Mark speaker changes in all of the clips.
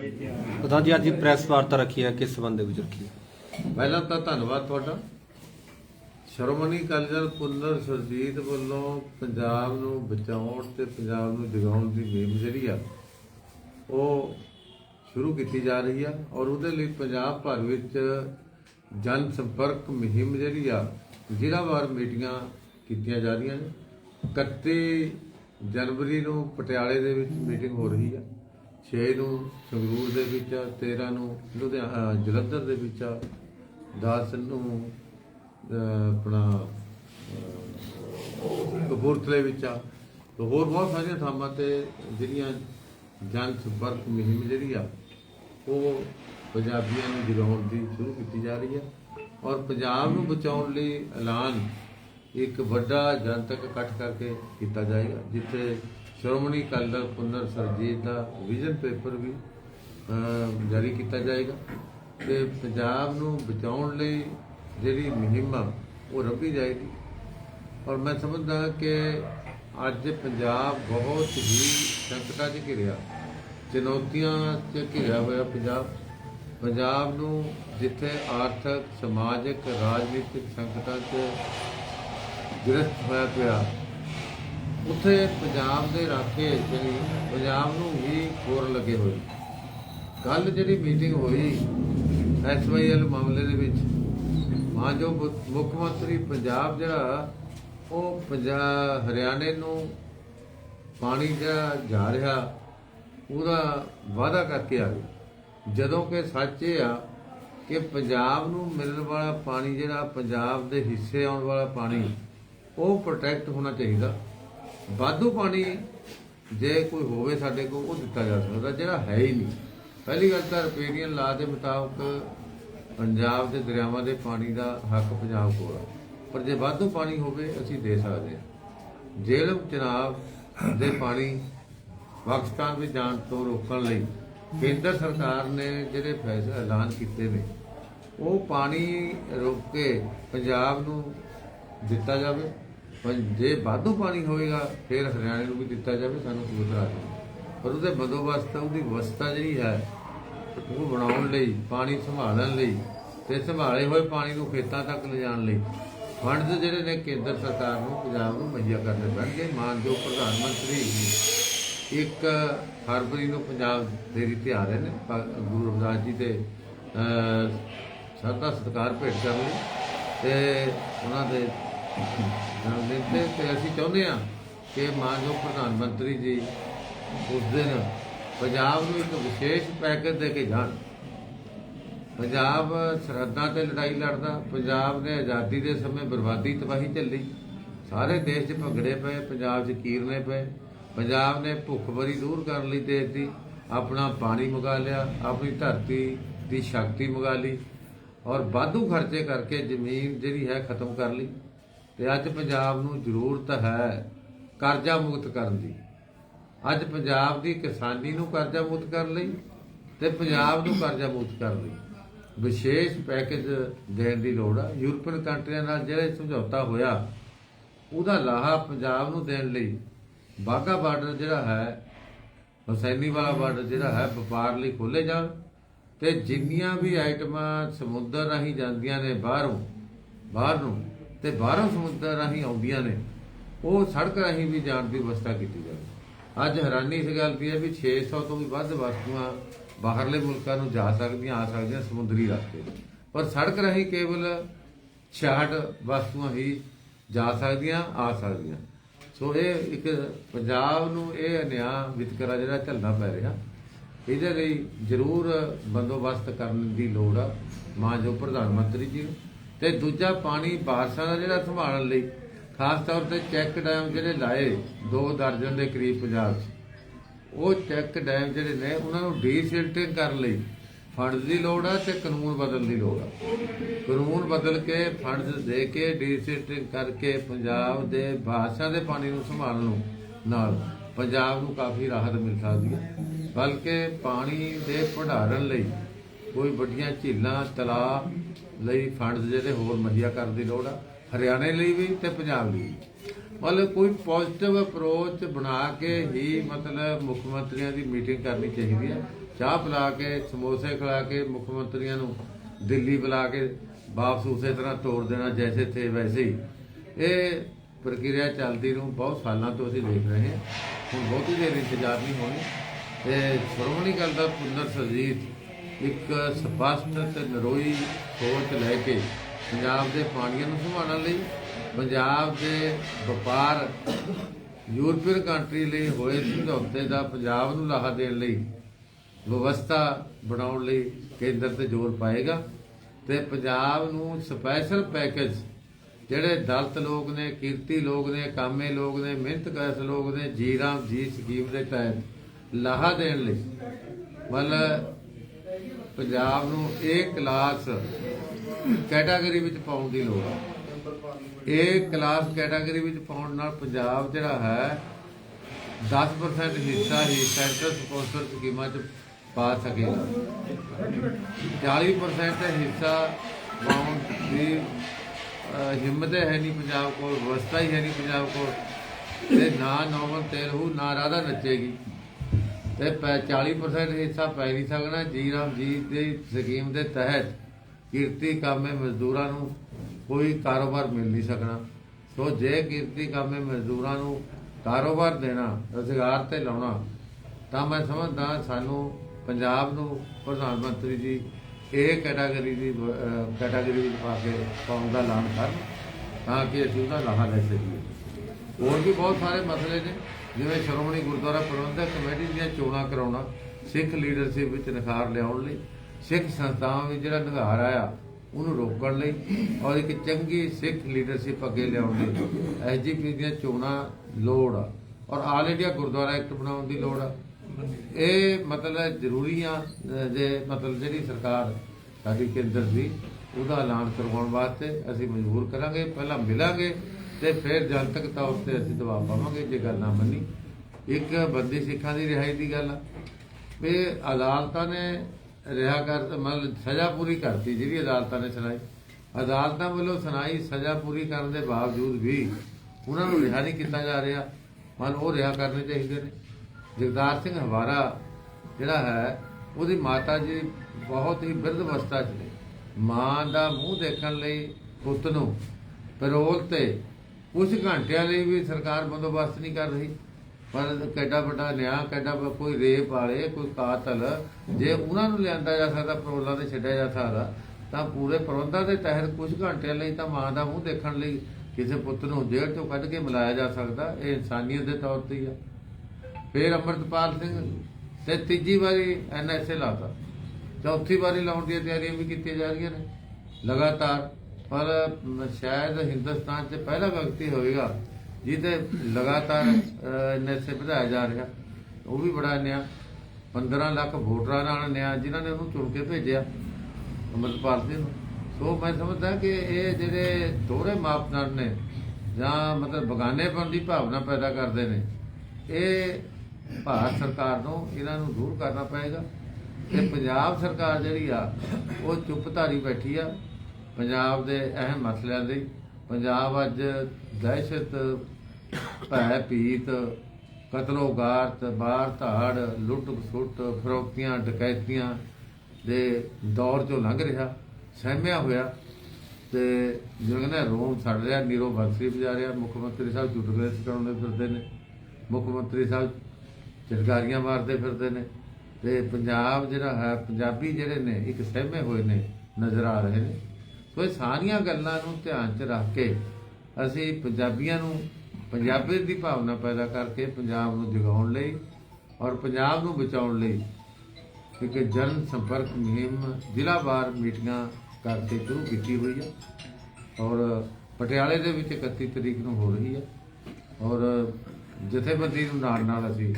Speaker 1: ਪ੍ਰਧਾਨ ਜੀ, ਅੱਜ ਦੀ ਪ੍ਰੈਸ ਵਾਰਤਾ ਰੱਖੀ ਹੈ, ਕਿਸ ਸੰਬੰਧ ਦੇ ਵਿੱਚ ਰੱਖੀ ਹੈ?
Speaker 2: ਪਹਿਲਾਂ ਤਾਂ ਧੰਨਵਾਦ ਤੁਹਾਡਾ। ਸ਼੍ਰੋਮਣੀ ਅਕਾਲੀ ਦਲ ਪੁਨਰ ਸੁਰਜੀਤ ਵੱਲੋਂ ਪੰਜਾਬ ਨੂੰ ਬਚਾਉਣ ਤੇ ਪੰਜਾਬ ਨੂੰ ਜਗਾਉਣ ਦੀ ਮੁਹਿੰਮ ਜਿਹੜੀ ਆ, ਉਹ ਸ਼ੁਰੂ ਕੀਤੀ ਜਾ ਰਹੀ ਆ ਔਰ ਉਹਦੇ ਲਈ ਪੰਜਾਬ ਭਰ ਵਿੱਚ ਜਨ ਸੰਪਰਕ ਮੁਹਿੰਮ ਜਿਹੜੀ ਆ ਜ਼ਿਲ੍ਹਾਵਾਰ ਮੀਟਿੰਗਾਂ ਕੀਤੀਆਂ ਜਾ ਰਹੀਆਂ ਨੇ। 31 ਜਨਵਰੀ ਨੂੰ ਪਟਿਆਲੇ ਦੇ ਵਿੱਚ ਮੀਟਿੰਗ ਹੋ ਰਹੀ ਆ। 6 ਨੂੰ, ਸੰਗਰੂਰ ਦੇ ਵਿੱਚ ਆ 13 ਨੂੰ ਲੁਧਿਆਣਾ ਜਲੰਧਰ ਦੇ ਵਿੱਚ ਆ 10 ਨੂੰ ਆਪਣਾ ਕਪੂਰਥਲੇ ਵਿੱਚ ਆ। ਤੇ ਹੋਰ ਬਹੁਤ ਸਾਰੀਆਂ ਥਾਵਾਂ ਤੇ ਜਿਹੜੀਆਂ ਜਨ ਸੰਪਰਕ ਮੁਹਿੰਮ ਜਿਹੜੀ ਆ, ਉਹ ਪੰਜਾਬੀਆਂ ਨੂੰ ਜਗਾਉਣ ਦੀ ਸ਼ੁਰੂ ਕੀਤੀ ਜਾ ਰਹੀ ਆ। ਔਰ ਪੰਜਾਬ ਨੂੰ ਬਚਾਉਣ ਲਈ ਐਲਾਨ ਇੱਕ ਵੱਡਾ ਜਨਤਕ ਇਕੱਠ ਕਰਕੇ ਕੀਤਾ ਜਾਏਗਾ, ਜਿੱਥੇ ਸ਼੍ਰੋਮਣੀ ਅਕਾਲੀ ਦਲ ਪੁਨਰ ਸਰਜੀਤ ਦਾ ਵਿਜ਼ਨ ਪੇਪਰ ਵੀ ਜਾਰੀ ਕੀਤਾ ਜਾਏਗਾ ਤੇ ਪੰਜਾਬ ਨੂੰ ਬਚਾਉਣ ਲਈ ਜਿਹੜੀ ਮੁਹਿੰਮ ਆ, ਉਹ ਰੱਬੀ ਜਾਏਗੀ। ਔਰ ਮੈਂ ਸਮਝਦਾ ਕਿ ਅੱਜ ਪੰਜਾਬ ਬਹੁਤ ਹੀ ਸੰਕਟਾਂ 'ਚ ਘਿਰਿਆ, ਚੁਣੌਤੀਆਂ 'ਚ ਘਿਰਿਆ ਹੋਇਆ ਪੰਜਾਬ। ਪੰਜਾਬ ਨੂੰ ਜਿੱਥੇ ਆਰਥਿਕ, ਸਮਾਜਿਕ, ਰਾਜਨੀਤਿਕ ਸੰਕਟਾਂ 'ਚ ਗ੍ਰਸਤ ਹੋਇਆ ਪਿਆ ਉੱਥੇ ਪੰਜਾਬ ਦੇ ਰਾਖੇ ਜਿਹੜੀ ਪੰਜਾਬ ਨੂੰ ਵੀ ਖੋਰ ਲੱਗੇ ਹੋਏ। ਕੱਲ ਜਿਹੜੀ ਮੀਟਿੰਗ ਹੋਈ ਐਸਵਾਈਐਲ ਮਾਮਲੇ ਦੇ ਵਿੱਚ, ਮਾਂ ਜੋ ਮੁੱਖ ਮੰਤਰੀ ਪੰਜਾਬ ਜਿਹੜਾ, ਉਹ ਪੰਜਾਬ ਹਰਿਆਣੇ ਨੂੰ ਪਾਣੀ ਜਿਹੜਾ ਜਾ ਰਿਹਾ, ਉਹਦਾ ਵਾਅਦਾ ਕਰਕੇ ਆ ਗਏ। ਜਦੋਂ ਕਿ ਸੱਚ ਇਹ ਆ ਕਿ ਪੰਜਾਬ ਨੂੰ ਮਿਲਣ ਵਾਲਾ ਪਾਣੀ ਜਿਹੜਾ ਪੰਜਾਬ ਦੇ ਹਿੱਸੇ ਆਉਣ ਵਾਲਾ ਪਾਣੀ, ਉਹ ਪ੍ਰੋਟੈਕਟ ਹੋਣਾ ਚਾਹੀਦਾ। ਵਾਧੂ ਪਾਣੀ ਜੇ ਕੋਈ ਹੋਵੇ ਸਾਡੇ ਕੋਲ, ਉਹ ਦਿੱਤਾ ਜਾ ਸਕਦਾ, ਜਿਹੜਾ ਹੈ ਹੀ ਨਹੀਂ। ਪਹਿਲੀ ਗੱਲ ਤਾਂ ਰੁਪੇਰੀਅਨ ਲਾ ਦੇ ਮੁਤਾਬਕ ਪੰਜਾਬ ਦੇ ਦਰਿਆਵਾਂ ਦੇ ਪਾਣੀ ਦਾ ਹੱਕ ਪੰਜਾਬ ਕੋਲ ਹੈ ਪਰ ਜੇ ਵਾਧੂ ਪਾਣੀ ਹੋਵੇ, ਅਸੀਂ ਦੇ ਸਕਦੇ ਹਾਂ। ਜੇਲ੍ਹ ਚਨਾਬ ਦੇ ਪਾਣੀ ਪਾਕਿਸਤਾਨ ਵਿੱਚ ਜਾਣ ਤੋਂ ਰੋਕਣ ਲਈ ਕੇਂਦਰ ਸਰਕਾਰ ਨੇ ਜਿਹੜੇ ਫੈਸਲੇ ਐਲਾਨ ਕੀਤੇ ਨੇ, ਉਹ ਪਾਣੀ ਰੋਕ ਕੇ ਪੰਜਾਬ ਨੂੰ ਦਿੱਤਾ ਜਾਵੇ। ਪਰ ਜੇ ਵਾਧੂ ਪਾਣੀ ਹੋਵੇਗਾ ਫਿਰ ਹਰਿਆਣੇ ਨੂੰ ਵੀ ਦਿੱਤਾ ਜਾਵੇ ਸਾਨੂੰ ਕੋਈ ਇਤਰਾਜ਼ ਪਰ ਉਹਦੇ ਬੰਦੋਬਸਤ ਉਹਦੀ ਵਿਵਸਥਾ ਜਿਹੜੀ ਹੈ ਉਹ ਬਣਾਉਣ ਲਈ ਪਾਣੀ ਸੰਭਾਲਣ ਲਈ ਤੇ ਸੰਭਾਲੇ ਹੋਏ ਪਾਣੀ ਨੂੰ ਖੇਤਾਂ ਤੱਕ ਲਿਜਾਣ ਲਈ ਫੰਡ ਜਿਹੜੇ ਨੇ ਕੇਂਦਰ ਸਰਕਾਰ ਨੂੰ ਪੰਜਾਬ ਨੂੰ ਮੁਹੱਈਆ ਕਰਨੇ ਪੈਣਗੇ ਮਾਨਯੋਗ ਪ੍ਰਧਾਨ ਮੰਤਰੀ ਇੱਕ ਫਰਵਰੀ ਨੂੰ ਪੰਜਾਬ ਦੇ ਰਿਤੇ ਆ ਰਹੇ ਨੇ। ਗੁਰੂ ਰਵਿਦਾਸ ਜੀ ਦੇ ਅਹ, ਸਰਦਾ ਸਤਿਕਾਰ ਭੇਟ ਕਰਨ ਲਈ ਤੇ ਉਹਨਾਂ ਦੇ ਜਨਮ ਤੇ ਅਸੀਂ ਚਾਹੁੰਦੇ ਹਾਂ ਕਿ ਮਾਨਯੋਗ ਪ੍ਰਧਾਨ ਮੰਤਰੀ ਜੀ ਉਸ ਦਿਨ ਪੰਜਾਬ ਨੂੰ ਇੱਕ ਵਿਸ਼ੇਸ਼ ਪੈਕੇਜ ਦੇ ਕੇ ਜਾਣ। ਪੰਜਾਬ ਸਰਹੱਦਾਂ ਤੇ ਲੜਾਈ ਲੜਦਾ, ਪੰਜਾਬ ਨੇ ਆਜ਼ਾਦੀ ਦੇ ਸਮੇਂ ਬਰਬਾਦੀ ਤਬਾਹੀ ਝੱਲੀ, ਸਾਰੇ ਦੇਸ਼ 'ਚ ਭੰਗੜੇ ਪਏ, ਪੰਜਾਬ 'ਚ ਕੀਰਨੇ ਪਏ, ਪੰਜਾਬ ਨੇ ਭੁੱਖਮਰੀ ਦੂਰ ਕਰਨ ਲਈ ਦੇਸ਼ ਦੀ ਆਪਣਾ ਪਾਣੀ ਮੁਕਾ ਲਿਆ, ਆਪਣੀ ਧਰਤੀ ਦੀ ਸ਼ਕਤੀ ਮੁਕਾ ਲਈ ਔਰ ਵਾਧੂ ਖਰਚੇ ਕਰਕੇ ਜ਼ਮੀਨ ਜਿਹੜੀ ਹੈ ਖਤਮ ਕਰ ਲਈ। ਤੇ ਅੱਜ ਪੰਜਾਬ ਨੂੰ ਜ਼ਰੂਰਤ ਹੈ ਕਰਜ਼ਾ ਮੁਕਤ ਕਰਨ ਦੀ। ਅੱਜ ਪੰਜਾਬ ਦੀ ਕਿਸਾਨੀ ਨੂੰ ਕਰਜ਼ਾ ਮੁਕਤ ਕਰਨ ਲਈ ਤੇ ਪੰਜਾਬ ਨੂੰ ਕਰਜ਼ਾ ਮੁਕਤ ਕਰਨ ਲਈ। ਵਿਸ਼ੇਸ਼ ਪੈਕੇਜ ਦੇਣ ਦੀ ਲੋੜ ਆ। ਯੂਰਪੀਅਨ ਕੰਟਰੀਆਂ ਨਾਲ ਜਿਹੜੇ ਸਮਝੌਤਾ ਹੋਇਆ, ਉਹਦਾ ਲਾਹਾ ਪੰਜਾਬ ਨੂੰ ਦੇਣ ਲਈ ਬਾਗਾ ਬਾਰਡਰ ਜਿਹੜਾ ਹੈ ਹੁਸੈਨੀ ਵਾਲਾ ਬਾਰਡਰ ਜਿਹੜਾ ਹੈ, ਵਪਾਰ ਲਈ ਖੋਲੇ ਜਾਣ ਤੇ ਜਿੰਨੀਆਂ ਵੀ ਆਈਟਮਾਂ ਸਮੁੰਦਰ ਰਾਹੀਂ ਜਾਂਦੀਆਂ ਨੇ ਬਾਹਰੋਂ, ਬਾਹਰ ਨੂੰ ਤੇ ਬਾਹਰੋਂ ਸਮੁੰਦਰ ਰਾਹੀਂ ਆਉਂਦੀਆਂ ਨੇ, ਉਹ ਸੜਕ ਰਾਹੀਂ ਵੀ ਜਾਣ ਦੀ ਵਿਵਸਥਾ ਕੀਤੀ ਜਾਵੇ। ਅੱਜ ਹੈਰਾਨੀ ਇਸ ਗੱਲ ਦੀ ਹੈ ਵੀ 600 ਤੋਂ ਵੀ ਵੱਧ ਵਸਤੂਆਂ ਬਾਹਰਲੇ ਮੁਲਕਾਂ ਨੂੰ ਜਾ ਸਕਦੀਆਂ, ਆ ਸਕਦੀਆਂ ਸਮੁੰਦਰੀ ਰਸਤੇ ਪਰ ਸੜਕ ਰਾਹੀਂ ਕੇਵਲ 66 ਵਸਤੂਆਂ ਹੀ ਜਾ ਸਕਦੀਆਂ, ਆ ਸਕਦੀਆਂ। ਸੋ ਇਹ ਇੱਕ ਪੰਜਾਬ ਨੂੰ ਇਹ ਅਨਿਆਂ ਵਿਤਕਰਾ ਜਿਹੜਾ ਝੱਲਣਾ ਪੈ ਰਿਹਾ। ਇਹਦੇ ਲਈ ਜ਼ਰੂਰ ਬੰਦੋਬਸਤ ਕਰਨ ਦੀ ਲੋੜ ਆ। ਮਾਨਯੋਗ ਪ੍ਰਧਾਨ ਮੰਤਰੀ ਜੀ ਨੂੰ। ਤੇ ਦੂਜਾ ਪਾਣੀ ਬਾਰਸ਼ਾਂ ਦਾ ਜਿਹੜਾ ਸੰਭਾਲਣ ਲਈ, ਖਾਸ ਤੌਰ ਤੇ ਚੈੱਕ ਡੈਮ ਜਿਹੜੇ ਲਾਏ, ਦੋ ਦਰਜਨ ਦੇ ਕਰੀਬ ਪੰਜਾਬ 'ਚ। ਉਹ ਚੈੱਕ ਡੈਮ ਜਿਹੜੇ ਨੇ, ਉਹਨਾਂ ਨੂੰ ਡੀਸਿਲਟਿੰਗ ਕਰਨ ਲਈ ਫੰਡਸ ਦੀ ਲੋੜ ਆ ਤੇ ਕਾਨੂੰਨ ਬਦਲਣ ਦੀ ਲੋੜ ਆ। ਕਾਨੂੰਨ ਬਦਲ ਕੇ ਫੰਡਸ ਦੇ ਕੇ ਡੀਸਿਲਟਿੰਗ ਕਰਕੇ ਪੰਜਾਬ ਦੇ ਬਾਰਸ਼ਾਂ ਦੇ ਪਾਣੀ ਨੂੰ ਸੰਭਾਲਣ ਨੂੰ ਨਾਲ ਪੰਜਾਬ ਨੂੰ ਕਾਫੀ ਰਾਹਤ ਮਿਲ ਸਕਦੀ ਹੈ ਬਲਕਿ ਪਾਣੀ ਦੇ ਭੰਡਾਰਨ ਲਈ ਕੋਈ ਵੱਡੀਆਂ ਝੀਲਾਂ, ਤਲਾਅ ਲਈ ਫੰਡਸ ਜਿਹੜੇ ਹੋਰ ਮੁਹੱਈਆ ਕਰਨ ਦੀ ਲੋੜ ਆ, ਹਰਿਆਣੇ ਲਈ ਵੀ ਤੇ ਪੰਜਾਬ ਲਈ ਵੀ। ਮਤਲਬ ਕੋਈ ਪੋਜ਼ਿਟਿਵ ਅਪਰੋਚ ਬਣਾ ਕੇ ਹੀ ਮਤਲਬ ਮੁੱਖ ਮੰਤਰੀਆਂ ਦੀ ਮੀਟਿੰਗ ਕਰਨੀ ਚਾਹੀਦੀ ਹੈ ਚਾਹ ਪਿਲਾ ਕੇ, ਸਮੋਸੇ ਖਿਲਾ ਕੇ ਮੁੱਖ ਮੰਤਰੀਆਂ ਨੂੰ ਦਿੱਲੀ ਬੁਲਾ ਕੇ ਵਾਪਸ ਉਸੇ ਤਰ੍ਹਾਂ ਤੋੜ ਦੇਣਾ, ਜੈਸੇ ਥੇ ਵੈਸੇ ਹੀ। ਇਹ ਪ੍ਰਕਿਰਿਆ ਚੱਲਦੀ ਨੂੰ ਬਹੁਤ ਸਾਲਾਂ ਤੋਂ ਅਸੀਂ ਦੇਖ ਰਹੇ ਹਾਂ। ਹੁਣ ਬਹੁਤੀ ਦੇਰ ਇੰਤਜ਼ਾਰ ਨਹੀਂ ਹੋਣੀ। ਤੇ ਸ਼੍ਰੋਮਣੀ ਗੱਲ ਦਾ ਪੁਨਰ ਸਰਜੀਤ ਇੱਕ ਸਪਸ਼ਟ ਤੇ ਨਰੋਈ ਸੋਚ ਲੈ ਕੇ ਪੰਜਾਬ ਦੇ ਪਾਣੀਆਂ ਨੂੰ ਸੰਭਾਲਣ ਲਈ ਪੰਜਾਬ ਦੇ ਵਪਾਰ ਯੂਰਪੀਅਨ ਕੰਟਰੀ ਲਈ ਹੋਏ ਸਮਝੌਤੇ ਦਾ ਪੰਜਾਬ ਨੂੰ ਲਾਹਾ ਦੇਣ ਲਈ ਵਿਵਸਥਾ ਬਣਾਉਣ ਲਈ ਕੇਂਦਰ ਤੇ ਜ਼ੋਰ ਪਾਏਗਾ ਤੇ ਪੰਜਾਬ ਨੂੰ ਸਪੈਸ਼ਲ ਪੈਕੇਜ ਜਿਹੜੇ ਦਲਤ ਲੋਕ ਨੇ, ਕੀਰਤੀ ਲੋਕ ਨੇ, ਕਾਮੇ ਲੋਕ ਨੇ ਮਿਹਨਤਕਸ਼ ਲੋਕ ਨੇ ਜੀ ਰਾਮ ਜੀ ਸਕੀਮ ਦੇ ਤਹਿਤ ਲਾਹਾ ਦੇਣ ਲਈ। ਮਤਲਬ ਪੰਜਾਬ ਨੂੰ ਇਹ ਕਲਾਸ ਕੈਟਾਗਰੀ ਵਿੱਚ ਪਾਉਣ ਦੀ ਲੋੜ ਹੈ ਇਹ ਕਲਾਸ ਕੈਟਾਗਰੀ ਵਿੱਚ ਪਾਉਣ ਨਾਲ ਪੰਜਾਬ ਜਿਹੜਾ ਹੈ 10% ਹਿੱਸਾ ਹੀ ਸੈਂਟਰ ਸਪਾਂਸਰ ਸਕੀਮਾਂ 'ਚ ਪਾ ਸਕੇਗਾ। 40% ਹਿੱਸਾ ਪਾਉਣ ਦੀ ਹਿੰਮਤ ਹੈ ਨਹੀਂ ਪੰਜਾਬ ਕੋਲ, ਵਿਵਸਥਾ ਹੀ ਹੈ ਨਹੀਂ ਪੰਜਾਬ ਕੋਲ। ਤੇ ਨਾ ਨੌਮਨ ਤੇਲ ਹੂ ਨਾ ਰਾਧਾ ਨੱਚੇਗੀ। ਤੇ ਪੈ- 40% ਹਿੱਸਾ ਪੈ ਨਹੀਂ ਸਕਣਾ ਜੀ ਰਾਮ ਜੀ ਦੀ ਸਕੀਮ ਦੇ ਤਹਿਤ ਕਿਰਤੀ ਕਾਮੇ ਮਜ਼ਦੂਰਾਂ ਨੂੰ ਕੋਈ ਕਾਰੋਬਾਰ ਮਿਲ ਨਹੀਂ ਸਕਣਾ। ਸੋ ਜੇ ਕਿਰਤੀ ਕਾਮੇ ਮਜ਼ਦੂਰਾਂ ਨੂੰ ਕਾਰੋਬਾਰ ਦੇਣਾ, ਰੁਜ਼ਗਾਰ ਤੇ ਲਾਉਣਾ, ਤਾਂ ਮੈਂ ਸਮਝਦਾ ਸਾਨੂੰ ਪੰਜਾਬ ਨੂੰ ਪ੍ਰਧਾਨ ਮੰਤਰੀ ਜੀ ਇਹ ਕੈਟਾਗਰੀ ਦੀ ਕੈਟਾਗਰੀ ਵਿੱਚ ਪਾ ਕੇ ਪਾਉਣ ਦਾ ਐਲਾਨ ਕਰਨ ਤਾਂ ਕਿ ਅਸੀਂ ਉਹਦਾ ਲਾਹਾ ਲੈ ਸਕੀਏ। ਹੋਰ ਵੀ ਬਹੁਤ ਸਾਰੇ ਮਸਲੇ ਨੇ। ਜਿਵੇਂ ਸ਼੍ਰੋਮਣੀ ਗੁਰਦੁਆਰਾ ਪ੍ਰਬੰਧਕ ਕਮੇਟੀ ਦੀਆਂ ਚੋਣਾਂ ਕਰਾਉਣਾ, ਸਿੱਖ ਲੀਡਰਸ਼ਿਪ ਵਿੱਚ ਨਿਖਾਰ ਲਿਆਉਣ ਲਈ, ਸਿੱਖ ਸੰਸਥਾਵਾਂ ਵਿੱਚ ਜਿਹੜਾ ਨਿਖਾਰ ਆਇਆ, ਉਹਨੂੰ ਰੋਕਣ ਲਈ ਔਰ ਇੱਕ ਚੰਗੀ ਸਿੱਖ ਲੀਡਰਸ਼ਿਪ ਅੱਗੇ ਲਿਆਉਣ ਲਈ ਐਸਜੀਪੀ ਦੀਆਂ ਚੋਣਾਂ ਲੋੜ ਆ। ਔਰ ਆਲ ਇੰਡੀਆ ਗੁਰਦੁਆਰਾ ਐਕਟ ਬਣਾਉਣ ਦੀ ਲੋੜ ਆ। ਇਹ ਮਤਲਬ ਜ਼ਰੂਰੀ ਆ, ਜੇ ਮਤਲਬ ਜਿਹੜੀ ਸਰਕਾਰ ਸਾਡੀ ਕੇਂਦਰ ਦੀ, ਉਹਦਾ ਐਲਾਨ ਕਰਵਾਉਣ ਵਾਸਤੇ ਅਸੀਂ ਮਜਬੂਰ ਕਰਾਂਗੇ, ਪਹਿਲਾਂ ਮਿਲਾਂਗੇ। ਤੇ ਫਿਰ ਜਨਤਕ ਤੌਰ ਤੇ ਅਸੀਂ ਦਬਾਅ ਪਾਵਾਂਗੇ, ਜੇ ਗੱਲ ਨਾ ਮੰਨੀ। ਇੱਕ ਬੰਦੀ ਸਿੱਖਾਂ ਦੀ ਰਿਹਾਈ ਦੀ ਗੱਲ ਆ। ਵੀ ਅਦਾਲਤਾਂ ਨੇ ਰਿਹਾ ਕਰ ਮਤਲਬ ਸਜ਼ਾ ਪੂਰੀ ਕਰਤੀ, ਜਿਹੜੀ ਅਦਾਲਤਾਂ ਨੇ ਸੁਣਾਈ। ਅਦਾਲਤਾਂ ਵੱਲੋਂ ਸੁਣਾਈ ਸਜ਼ਾ ਪੂਰੀ ਕਰਨ ਦੇ ਬਾਵਜੂਦ ਵੀ ਉਹਨਾਂ ਨੂੰ ਰਿਹਾ ਨਹੀਂ ਕੀਤਾ ਜਾ ਰਿਹਾ। ਮਨ ਉਹ ਰਿਹਾ ਕਰਨੇ ਚਾਹੀਦੇ ਨੇ। ਜਗਦਾਰ ਸਿੰਘ ਹਵਾਰਾ ਜਿਹੜਾ ਹੈ, ਉਹਦੀ ਮਾਤਾ ਜੀ ਬਹੁਤ ਹੀ ਬਿਰਧ ਅਵਸਥਾ 'ਚ ਨੇ। ਮਾਂ ਦਾ ਮੂੰਹ ਦੇਖਣ ਲਈ ਪੁੱਤ ਨੂੰ ਪੈਰੋਲ ਤੇ ਕੁਝ ਘੰਟਿਆਂ ਲਈ ਵੀ ਸਰਕਾਰ ਬੰਦੋਬਸਤ ਨਹੀਂ ਕਰ ਰਹੀ। ਪਰ ਕਿੱਡਾ ਵੱਡਾ ਨਿਆਂ, ਕਿੱਡਾ ਕੋਈ ਰੇਪ ਵਾਲੇ, ਕੋਈ ਕਾਤਲ, ਜੇ ਉਹਨਾਂ ਨੂੰ ਲਿਆਂਦਾ ਜਾ ਸਕਦਾ, ਪਰੋਲਾਂ ਤੇ ਛੱਡਿਆ ਜਾ ਸਕਦਾ, ਤਾਂ ਪੂਰੇ ਪ੍ਰਬੰਧਾਂ ਦੇ ਤਹਿਤ ਕੁਝ ਘੰਟਿਆਂ ਲਈ ਤਾਂ ਮਾਂ ਦਾ ਮੂੰਹ ਦੇਖਣ ਲਈ ਕਿਸੇ ਪੁੱਤ ਨੂੰ ਜੇਲ੍ਹ ਤੋਂ ਕੱਢ ਕੇ ਮਿਲਾਇਆ ਜਾ ਸਕਦਾ, ਇਹ ਇਨਸਾਨੀਅਤ ਦੇ ਤੌਰ ਤੇ ਹੀ ਆ। ਫਿਰ ਅਮਰਤਪਾਲ ਸਿੰਘ ਤੇ ਤੀਜੀ ਵਾਰੀ ਐਨਐਸਏ ਲਾਤਾ। ਚੌਥੀ ਵਾਰੀ ਲਾਉਣ ਦੀਆਂ ਤਿਆਰੀਆਂ ਵੀ ਕੀਤੀਆਂ ਜਾ ਰਹੀਆਂ ਨੇ। ਲਗਾਤਾਰ ਪਰ ਸ਼ਾਇਦ ਹਿੰਦੁਸਤਾਨ 'ਚ ਪਹਿਲਾ ਵਿਅਕਤੀ ਹੋਵੇਗਾ ਜਿਹਦੇ ਲਗਾਤਾਰ ਐਨਐਸਏ ਵਧਾਇਆ ਜਾ ਰਿਹਾ ਉਹ ਵੀ ਬੜਾ ਨਿਆ। 15 ਲੱਖ ਵੋਟਰਾਂ ਨਾਲ ਨਿਆ, ਜਿਨ੍ਹਾਂ ਨੇ ਉਹਨੂੰ ਚੁਣ ਕੇ ਭੇਜਿਆ ਅਮਰਪਾਲ ਸਿੰਘ ਨੂੰ। ਸੋ ਮੈਂ ਸਮਝਦਾ ਕਿ ਇਹ ਜਿਹੜੇ ਦੋਹਰੇ ਮਾਪਦੰਡ ਨੇ, ਜਾਂ ਮਤਲਬ ਬਗਾਨੇਪਨ ਦੀ ਭਾਵਨਾ ਪੈਦਾ ਕਰਦੇ ਨੇ, ਇਹ ਭਾਰਤ ਸਰਕਾਰ ਨੂੰ ਇਹਨਾਂ ਨੂੰ ਦੂਰ ਕਰਨਾ ਪਏਗਾ। ਤੇ ਪੰਜਾਬ ਸਰਕਾਰ ਜਿਹੜੀ ਆ, ਉਹ ਚੁੱਪ ਧਾਰੀ ਬੈਠੀ ਆ। ਪੰਜਾਬ ਦੇ ਅਹਿਮ ਮਸਲਿਆਂ ਦੀ, ਪੰਜਾਬ ਅੱਜ ਦਹਿਸ਼ਤ, ਭੈ ਭੀਤ ਕਤਲੋਗਾਰਤ ਬਾਹਰ ਧਾੜ, ਲੁੱਟ ਖਸੁੱਟ ਫਰੋਕਤੀਆਂ ਡਕੈਤੀਆਂ ਦੇ ਦੌਰ ਚੋਂ ਲੰਘ ਰਿਹਾ, ਸਹਿਮਿਆ ਹੋਇਆ। ਤੇ ਜਿਵੇਂ ਕਹਿੰਦੇ ਰੋਮ ਛੱਡ ਰਿਹਾ ਨੀਰੋ ਬੰਸਰੀ ਵਜਾ ਰਿਹਾ, ਮੁੱਖ ਮੰਤਰੀ ਸਾਹਿਬ ਚੁਟਕਲੇ ਸਿਖਾਉਂਦੇ ਫਿਰਦੇ ਨੇ, ਮੁੱਖ ਮੰਤਰੀ ਸਾਹਿਬ ਚਟਕਾਰੀਆਂ ਮਾਰਦੇ ਫਿਰਦੇ ਨੇ। ਤੇ ਪੰਜਾਬ ਜਿਹੜਾ ਹੈ, ਪੰਜਾਬੀ ਜਿਹੜੇ ਨੇ, ਇੱਕ ਸਹਿਮੇ ਹੋਏ ਨੇ, ਨਜ਼ਰ ਆ ਰਹੇ ਨੇ। ਸੋ ਇਹ ਸਾਰੀਆਂ ਗੱਲਾਂ ਨੂੰ ਧਿਆਨ 'ਚ ਰੱਖ ਕੇ ਅਸੀਂ ਪੰਜਾਬੀਆਂ ਨੂੰ ਪੰਜਾਬੀਅਤ ਦੀ ਭਾਵਨਾ ਪੈਦਾ ਕਰਕੇ ਪੰਜਾਬ ਨੂੰ ਜਗਾਉਣ ਲਈ ਔਰ ਪੰਜਾਬ ਨੂੰ ਬਚਾਉਣ ਲਈ ਇੱਕ ਜਨ ਸੰਪਰਕ ਮੁਹਿੰਮ ਜ਼ਿਲ੍ਹਾਵਾਰ ਮੀਟਿੰਗਾਂ ਕਰਕੇ ਸ਼ੁਰੂ ਕੀਤੀ ਹੋਈ ਹੈ ਔਰ ਪਟਿਆਲੇ ਦੇ ਵਿੱਚ 31 ਤਰੀਕ ਨੂੰ ਹੋ ਰਹੀ ਹੈ ਔਰ ਜਥੇਬੰਦੀ ਨੂੰ ਨਾਲ ਨਾਲ ਅਸੀਂ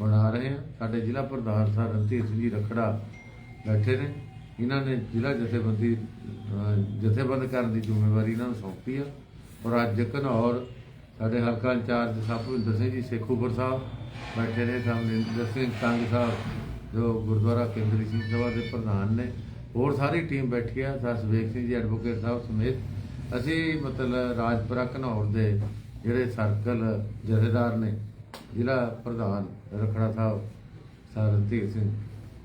Speaker 2: ਬਣਾ ਰਹੇ ਹਾਂ। ਸਾਡੇ ਜ਼ਿਲ੍ਹਾ ਪ੍ਰਧਾਨ ਸਰ ਰਣਧੀਰ ਸਿੰਘ ਜੀ ਰਖੜਾ ਬੈਠੇ ਨੇ। ਇਹਨਾਂ ਨੇ ਜ਼ਿਲ੍ਹਾ ਜਥੇਬੰਦੀ ਜਥੇਬੰਦ ਕਰਨ ਦੀ ਜ਼ਿੰਮੇਵਾਰੀ ਇਹਨਾਂ ਨੂੰ ਸੌਂਪੀ ਆ। ਔਰ ਅੱਜ ਘਨੌਰ ਸਾਡੇ ਹਲਕਾ ਇੰਚਾਰਜ ਸਾਹਿਬਿੰਦਰ ਸਿੰਘ ਜੀ ਸੇਖੂਪੁਰ ਸਾਹਿਬ ਬੈਠੇ ਨੇ ਸਾਹਮਣੇ ਇੰਦਰ ਸਿੰਘ ਕੰਗ ਸਾਹਿਬ, ਜੋ ਗੁਰਦੁਆਰਾ ਕੇਂਦਰੀ ਸਿੰਘ ਸਭਾ ਦੇ ਪ੍ਰਧਾਨ ਨੇ, ਹੋਰ ਸਾਰੀ ਟੀਮ ਬੈਠੀ ਆ ਸਸਵੇਕ ਸਿੰਘ ਜੀ, ਐਡਵੋਕੇਟ ਸਾਹਿਬ ਸਮੇਤ। ਅਸੀਂ ਮਤਲਬ ਰਾਜਪੁਰਾ ਘਨੌਰ ਦੇ ਜਿਹੜੇ ਸਰਕਲ ਜਥੇਦਾਰ ਨੇ, ਜ਼ਿਲ੍ਹਾ ਪ੍ਰਧਾਨ ਰਖੜਾ ਸਾਹਿਬ, ਸਰ ਰਣਧੀਰ ਸਿੰਘ,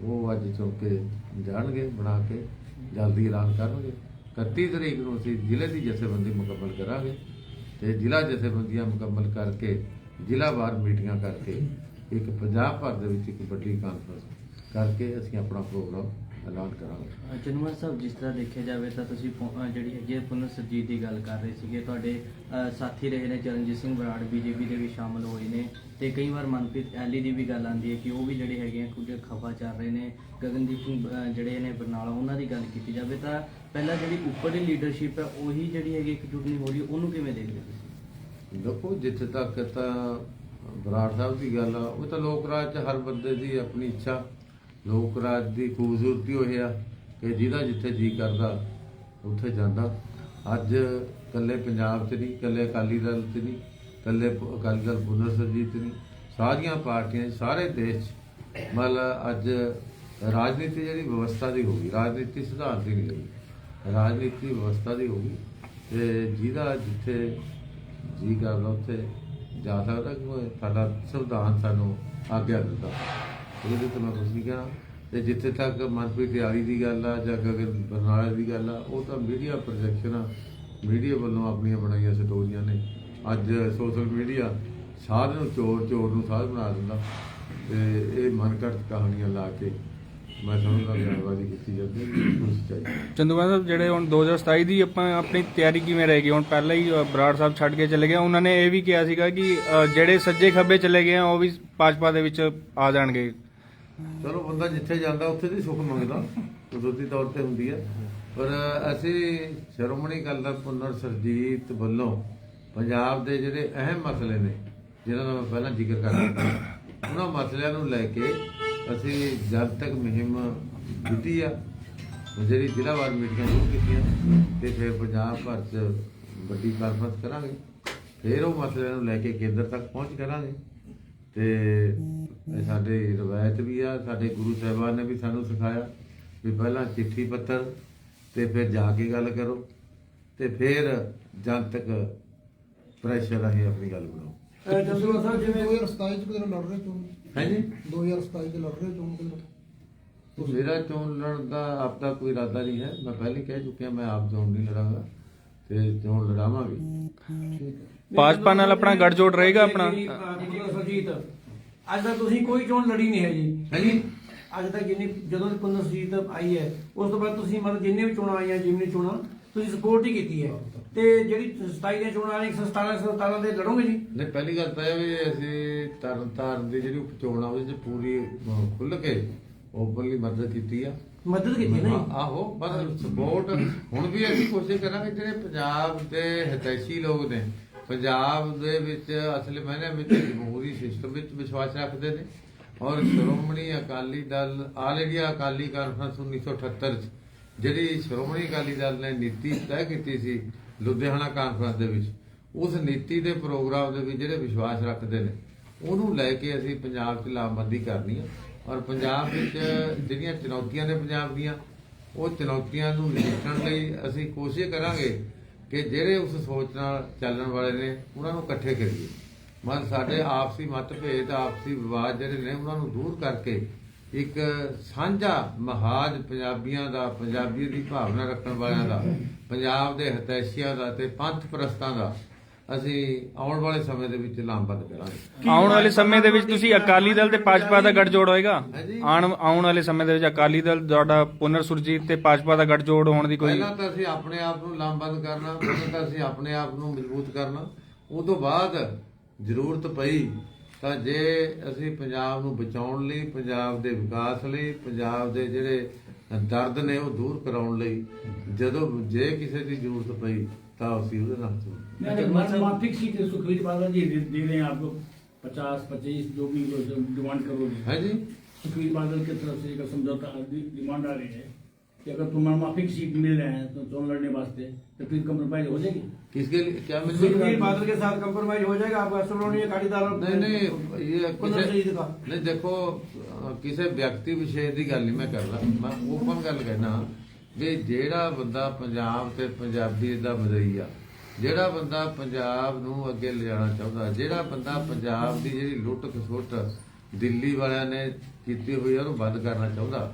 Speaker 2: ਉਹ ਅੱਜ ਚੌਕੇ ਜਾਣਗੇ, ਬਣਾ ਕੇ। ਜਲਦੀ ਐਲਾਨ ਕਰਨਗੇ। 31 ਤਰੀਕ ਨੂੰ ਅਸੀਂ ਜ਼ਿਲ੍ਹੇ ਦੀ ਜਥੇਬੰਦੀ ਮੁਕੰਮਲ ਕਰਾਂਗੇ ਤੇ ਜ਼ਿਲ੍ਹਾ ਜਥੇਬੰਦੀਆਂ ਮੁਕੰਮਲ ਕਰਕੇ ਜ਼ਿਲ੍ਹਾ ਵਾਰ ਮੀਟਿੰਗਾਂ ਕਰਕੇ ਇੱਕ ਪੰਜਾਬ ਭਰ ਦੇ ਵਿੱਚ ਇੱਕ ਵੱਡੀ ਕਾਨਫਰੰਸ ਕਰਕੇ ਅਸੀਂ ਆਪਣਾ ਪ੍ਰੋਗਰਾਮ ਐਲਾਨ ਕਰਾਂਗੇ।
Speaker 3: ਜਨਮਨ ਸਾਹਿਬ ਜਿਸ ਤਰ੍ਹਾਂ ਦੇਖਿਆ ਜਾਵੇ ਤਾਂ ਤੁਸੀਂ ਪੁ- ਅਹ ਜਿਹੜੀ ਹੈਗੀ ਹੈ ਪੁਨਰ ਸਰਜੀਤ ਦੀ ਗੱਲ ਕਰ ਰਹੇ ਸੀਗੇ ਤੁਹਾਡੇ ਅਹ, ਸਾਥੀ ਰਹੇ ਨੇ ਚਰਨਜੀਤ ਸਿੰਘ ਬਰਾੜ ਬੀਜੇਪੀ ਦੇ ਵੀ ਸ਼ਾਮਲ ਹੋਏ ਨੇ ਤੇ ਕਈ ਵਾਰ ਮਨਪ੍ਰੀਤ ਐਲੀ ਦੀ ਵੀ ਗੱਲ ਆਉਂਦੀ ਹੈ ਕਿ ਉਹ ਵੀ ਜਿਹੜੇ ਹੈਗੇ ਆ ਕੁਝ ਖਫਾ ਚੱਲ ਰਹੇ ਨੇ ਗਗਨਦੀਪ ਸਿੰਘ ਅਹ, ਜਿਹੜੇ ਨੇ ਬਰਨਾਲਾ ਉਹਨਾਂ ਦੀ ਗੱਲ ਕੀਤੀ ਜਾਵੇ ਤਾਂ ਪਹਿਲਾਂ ਜਿਹੜੀ ਉੱਪਰਲੀ ਲੀਡਰਸ਼ਿਪ ਹੈ ਉਹੀ ਜਿਹੜੀ ਹੈਗੀ ਇਕਜੁੱਟ ਨਹੀਂ ਹੋ ਰਹੀ ਉਹਨੂੰ ਕਿਵੇਂ ਦੇਖਦੇ ਤੁਸੀਂ?
Speaker 2: ਦੇਖੋ ਜਿੱਥੇ ਤੱਕ ਤਾਂ ਬਰਾੜ ਸਾਹਿਬ ਦੀ ਗੱਲ ਆ ਉਹ ਤਾਂ ਲੋਕ ਰਾਜ ਚ ਹਰ ਬੰਦੇ ਦੀ ਆਪਣੀ ਇੱਛਾ ਲੋਕ ਰਾਜ ਦੀ ਖੂਬਸੂਰਤੀ ਉਹ ਆ ਕਿ ਜਿਹਦਾ ਜਿੱਥੇ ਜੀ ਕਰਦਾ, ਉੱਥੇ ਜਾਂਦਾ। ਅੱਜ ਕੱਲੇ ਪੰਜਾਬ 'ਚ ਨਹੀਂ ਕੱਲੇ ਅਕਾਲੀ ਦਲ 'ਚ ਨਹੀਂ ਕੱਲੇ ਅਕਾਲੀ ਦਲ ਪੁਨਰ ਸਰਜੀਤ ਨਹੀਂ। ਸਾਰੀਆਂ ਪਾਰਟੀਆਂ ਸਾਰੇ ਦੇਸ਼ 'ਚ, ਮਤਲਬ ਅੱਜ ਰਾਜਨੀਤੀ ਜਿਹੜੀ ਵਿਵਸਥਾ ਦੀ ਹੋ ਗਈ, ਰਾਜਨੀਤੀ ਸਿਧਾਂਤ ਦੀ ਨਹੀਂ ਗਈ ਰਾਜਨੀਤੀ ਵਿਵਸਥਾ ਦੀ ਹੋ ਗਈ ਤੇ ਜਿਹਦਾ ਜਿੱਥੇ ਜੀ ਕਰਦਾ, ਉੱਥੇ ਜਾ ਸਕਦਾ ਕਿ ਸਾਡਾ ਸੰਵਿਧਾਨ ਸਾਨੂੰ ਆਗਿਆ ਦਿੰਦਾ। ਇਹਦੇ ਤੋਂ ਮੈਂ ਕੁਝ ਨਹੀਂ ਕਹਿਣਾ। ਤੇ ਜਿੱਥੇ ਤੱਕ ਮਨਪ੍ਰੀਤ ਤਿਆਰੀ ਦੀ ਗੱਲ ਆ ਜਾਂ ਗਗਨ ਬਰਨਾਲਾ ਦੀ ਗੱਲ ਆ, ਉਹ ਤਾਂ ਮੀਡੀਆ ਪ੍ਰੋਜੈਕਸ਼ਨ ਮੀਡੀਆ ਵੱਲੋਂ ਆਪਣੀਆਂ ਬਣਾਈਆਂ ਸਟੋਰੀਆਂ ਨੇ। ਅੱਜ ਸੋਸ਼ਲ ਮੀਡੀਆ ਸਾਧ ਨੂੰ ਚੋਰ ਚੋਰ ਨੂੰ ਸਾਧ ਬਣਾ ਦਿੰਦਾ। ਤੇ ਇਹ ਮਨਕਟ ਕਹਾਣੀਆਂ ਲਾ ਕੇ ਮੈਂ ਸਮਝਦਾ ਬਿਆਨਬਾਜ਼ੀ ਕੀਤੀ ਜਾਂਦੀ ਹੈ। ਕੁਝ
Speaker 4: ਸਾਹਿਬ, ਜਿਹੜੇ ਹੁਣ 2027 ਦੀ ਆਪਾਂ ਆਪਣੀ ਤਿਆਰੀ ਕਿਵੇਂ ਰਹੇਗੀ ਹੁਣ ਪਹਿਲਾਂ ਹੀ ਬਰਾੜ ਸਾਹਿਬ ਛੱਡ ਕੇ ਚਲੇ ਗਏ। ਉਹਨਾਂ ਨੇ ਇਹ ਵੀ ਕਿਹਾ ਸੀਗਾ ਕਿ ਜਿਹੜੇ ਸੱਜੇ ਖੱਬੇ ਚਲੇ ਗਏ ਆ, ਉਹ ਵੀ ਭਾਜਪਾ ਦੇ ਵਿੱਚ ਆ ਜਾਣਗੇ।
Speaker 2: ਚਲੋ ਬੰਦਾ ਜਿੱਥੇ ਜਾਂਦਾ ਉੱਥੇ ਦੀ ਸੁੱਖ ਮੰਗਦਾ, ਕੁਦਰਤੀ ਤੌਰ ਤੇ ਹੁੰਦੀ ਹੈ ਪਰ ਅਸੀਂ ਸ਼੍ਰੋਮਣੀ ਅਕਾਲੀ ਦਲ ਪੁਨਰ ਸਰਜੀਤ ਵੱਲੋਂ ਪੰਜਾਬ ਦੇ ਜਿਹੜੇ ਅਹਿਮ ਮਸਲੇ ਨੇ ਜਿਹਨਾਂ ਦਾ ਮੈਂ ਪਹਿਲਾਂ ਜ਼ਿਕਰ ਕਰ ਰਿਹਾ ਉਹਨਾਂ ਮਸਲਿਆਂ ਨੂੰ ਲੈ ਕੇ ਅਸੀਂ ਜਦ ਤੱਕ ਮੁਹਿੰਮ ਦਿੱਤੀ ਆ ਜਿਹੜੀ ਜ਼ਿਲ੍ਹਾਵਾਰ ਮੀਟਿੰਗਾਂ ਸ਼ੁਰੂ ਕੀਤੀਆਂ, ਤੇ ਫਿਰ ਪੰਜਾਬ ਭਰ 'ਚ ਵੱਡੀ ਕਾਨਫਰੰਸ ਕਰਾਂਗੇ। ਫਿਰ ਉਹ ਮਸਲਿਆਂ ਨੂੰ ਲੈ ਕੇ ਕੇਂਦਰ ਤੱਕ ਪਹੁੰਚ ਕਰਾਂਗੇ। ਤੇ ਸਾਡੇ ਰਵਾਇਤ ਵੀ ਆ ਸਾਡੇ ਗੁਰੂ ਸਾਹਿਬਾਨ ਨੇ ਵੀ ਸਾਨੂੰ ਸਿਖਾਇਆ ਵੀ ਪਹਿਲਾਂ ਚਿੱਠੀ ਪੱਤਰ ਤੇ ਫਿਰ ਜਾ ਕੇ ਗੱਲ ਕਰੋ ਤੇ ਫਿਰ ਜਨਤਕ ਪ੍ਰੈਸ਼ਰ ਰਾਹੀਂ ਆਪਣੀ ਗੱਲ ਬਣਾਓ।
Speaker 5: ਜਸਵੰਤ ਸਾਹਿਬ ਜਿਵੇਂ 2027 ਚ ਕਿਧਰ ਲੜ ਰਹੇ ਚੋਣ।
Speaker 2: ਹਾਂਜੀ?
Speaker 5: 2027 ਚ ਲੜ ਰਹੇ ਚੋਣ
Speaker 2: ਮੇਰਾ ਚੋਣ ਲੜਨ ਦਾ ਆਪਦਾ ਕੋਈ ਇਰਾਦਾ ਨਹੀਂ ਹੈ। ਮੈਂ ਪਹਿਲੇ ਕਹਿ ਚੁੱਕਿਆ ਮੈਂ ਆਪ ਚੋਣ ਨਹੀਂ ਲੜਾਂਗਾ ਤੇ ਚੋਣ ਲੜਾਵਾਂਗੇ।
Speaker 4: ਭਾਜਪਾ ਨਾਲ ਆਪਣਾ ਗੱਠਜੋੜ ਰਹੇਗਾ ਆਪਣਾ?
Speaker 6: ਸਰਜੀਤ। ਅੱਜ ਤੱਕ ਤੁਸੀਂ ਕੋਈ ਚੋਣ ਲੜੀ ਨਹੀਂ ਹੈ ਜੀ।
Speaker 2: ਹਾਂਜੀ।
Speaker 6: ਅੱਜ ਤੱਕ ਜਿੰਨੀ ਜਦੋਂ ਦੀ ਪੁਨਰ ਸਰਜੀਤ ਆਈ ਹੈ ਉਸ ਤੋਂ ਬਾਅਦ ਤੁਸੀਂ ਮਤਲਬ ਜਿੰਨੇ ਵੀ ਚੋਣਾਂ ਆਈਆਂ ਜਿੰਨੀ ਚੋਣਾਂ ਤੁਸੀਂ ਸਪੋਰਟ ਹੀ ਕੀਤੀ ਹੈ। ਤੇ ਜਿਹੜੀ 27 ਦੀਆਂ ਚੋਣਾਂ ਆਣੀਆਂ 117 117 ਦੇ ਲੜੋਗੇ ਜੀ?
Speaker 2: ਨਹੀਂ ਪਹਿਲੀ ਗੱਲ ਤਾਂ ਇਹ ਵੀ ਅਸੀਂ ਤਰਨ ਤਾਰਨ ਦੀ ਜਿਹੜੀ ਚੋਣ ਆ ਉਹਦੇ ਚ ਪੂਰੀ ਖੁੱਲ੍ਹ ਕੇ ਓਪਨਲੀ ਮਦਦ ਕੀਤੀ ਆ।
Speaker 6: ਮਦਦ ਕੀਤੀ ਨਾ ਜੀ।
Speaker 2: ਆਹੋ ਬਸ ਸਪੋਰਟ ਹੁਣ ਵੀ ਅਸੀਂ ਕੋਸ਼ਿਸ਼ ਕਰਾਂਗੇ ਜਿਹੜੇ ਪੰਜਾਬ ਦੇ ਹਿਤੈਸ਼ੀ ਲੋਕ ਨੇ ਪੰਜਾਬ ਦੇ ਵਿੱਚ ਅਸਲ ਮਾਇਨੇ ਵਿੱਚ ਜਮਹੂਰੀ ਸਿਸਟਮ ਵਿੱਚ ਵਿਸ਼ਵਾਸ ਰੱਖਦੇ ਨੇ ਔਰ Shiromani Akali Dal all India Akali conference 1978 ਚ, ਜਿਹੜੀ ਸ਼੍ਰੋਮਣੀ ਅਕਾਲੀ ਦਲ ਨੇ ਨੀਤੀ ਤੈਅ ਕੀਤੀ ਸੀ ਲੁਧਿਆਣਾ ਕਾਨਫਰੰਸ ਦੇ ਵਿੱਚ, ਉਸ ਨੀਤੀ ਦੇ ਪ੍ਰੋਗਰਾਮ ਦੇ ਵਿੱਚ ਜਿਹੜੇ ਵਿਸ਼ਵਾਸ ਰੱਖਦੇ ਨੇ, ਉਹਨੂੰ ਲੈ ਕੇ ਅਸੀਂ ਪੰਜਾਬ 'ਚ ਲਾਮਬੰਦੀ ਕਰਨੀ ਆ ਔਰ ਪੰਜਾਬ ਵਿੱਚ ਜਿਹੜੀਆਂ ਚੁਣੌਤੀਆਂ ਨੇ ਪੰਜਾਬ ਦੀਆਂ, ਉਹ ਚੁਣੌਤੀਆਂ ਨੂੰ ਨਜਿੱਠਣ ਲਈ ਅਸੀਂ ਕੋਸ਼ਿਸ਼ ਕਰਾਂਗੇ ਕਿ ਜਿਹੜੇ ਉਸ ਸੋਚ ਨਾਲ ਚੱਲਣ ਵਾਲੇ ਨੇ, ਉਹਨਾਂ ਨੂੰ ਇਕੱਠੇ ਕਰੀਏ। ਮਨ ਸਾਡੇ ਆਪਸੀ ਮਤਭੇਦ ਆਪਸੀ ਵਿਵਾਦ ਜਿਹੜੇ ਨੇ, ਉਹਨਾਂ ਨੂੰ ਦੂਰ ਕਰਕੇ ਇੱਕ ਸਾਂਝਾ ਮਹਾਜ ਪੰਜਾਬੀਆਂ ਦਾ ਪੰਜਾਬੀ ਦੀ ਭਾਵਨਾ ਰੱਖਣ ਵਾਲਿਆਂ ਦਾ, ਪੰਜਾਬ ਦੇ ਹਤੈਸ਼ੀਆਂ ਦਾ ਤੇ ਪੰਥ ਪ੍ਰਸਤਾਂ ਦਾ ਅਸੀਂ ਆਉਣ ਵਾਲੇ ਸਮੇਂ ਦੇ ਵਿੱਚ ਲਾਮਬੰਦ ਕਰਾਂਗੇ।
Speaker 4: ਆਉਣ ਵਾਲੇ ਸਮੇਂ ਦੇ ਵਿੱਚ ਤੁਸੀਂ ਅਕਾਲੀ ਦਲ ਤੇ ਭਾਜਪਾ ਦਾ ਗੱਠਜੋੜ ਹੋਏਗਾ। ਆਉਣ ਆਉਣ ਵਾਲੇ ਸਮੇਂ ਦੇ ਵਿੱਚ ਅਕਾਲੀ ਦਲ ਤੁਹਾਡਾ ਪੁਨਰ ਸੁਰਜੀਤ ਤੇ ਭਾਜਪਾ ਦਾ ਗੱਠਜੋੜ ਹੋਣ ਦੀ ਕੋਈ
Speaker 2: ਪਹਿਲਾਂ ਤਾਂ ਅਸੀਂ ਆਪਣੇ ਆਪ ਨੂੰ ਲਾਮਬੰਦ ਕਰਨਾ ਪਹਿਲਾਂ ਤਾਂ ਅਸੀਂ ਆਪਣੇ ਆਪ ਨੂੰ ਮਜ਼ਬੂਤ ਕਰਨਾ। ਉਸ ਤੋਂ ਬਾਅਦ ਜ਼ਰੂਰਤ ਪਈ ਤਾਂ ਜੇ ਅਸੀਂ ਪੰਜਾਬ ਨੂੰ ਬਚਾਉਣ ਲਈ ਪੰਜਾਬ ਦੇ ਵਿਕਾਸ ਲਈ ਪੰਜਾਬ ਦੇ ਜਿਹੜੇ ਦਰਦ ਨੇ ਉਹ ਦੂਰ ਕਰਾਉਣ ਲਈ ਜਦੋਂ ਜੇ ਕਿਸੇ ਦੀ ਜ਼ਰੂਰਤ ਪਈ
Speaker 7: साहब तो- तो मतलब- जी दे रहे हैं आपको। पचास पच्चीस जो भी जो डिमांड है
Speaker 2: हाँ
Speaker 7: जी। बादल की तरफ़ से एक समझौता डिमांड आ रही है कि अगर माफिक सीट मिल रहे हैं तो लड़ने वास्ते तो फिर हो जाएगी।
Speaker 2: किसके लिए क्या मिल
Speaker 6: सुखबीर बादल के साथ हो जाएगा आपका नहीं
Speaker 2: नहीं ये नहीं
Speaker 6: देखो
Speaker 2: व्यक्ति
Speaker 6: विशेष की
Speaker 2: गल नहीं मैं कर रहा मैं ओपन गल कहना? ਵੀ ਜਿਹੜਾ ਬੰਦਾ ਪੰਜਾਬ ਤੇ ਪੰਜਾਬੀ ਦਾ ਮਦਈ ਆ ਜਿਹੜਾ ਬੰਦਾ ਪੰਜਾਬ ਨੂੰ ਅੱਗੇ ਲਿਜਾਣਾ ਚਾਹੁੰਦਾ ਜਿਹੜਾ ਬੰਦਾ ਪੰਜਾਬ ਦੀ ਜਿਹੜੀ ਲੁੱਟ ਖਸੁੱਟ ਦਿੱਲੀ ਵਾਲਿਆਂ ਨੇ ਕੀਤੀ ਹੋਈ ਉਹਨੂੰ ਬੰਦ ਕਰਨਾ ਚਾਹੁੰਦਾ।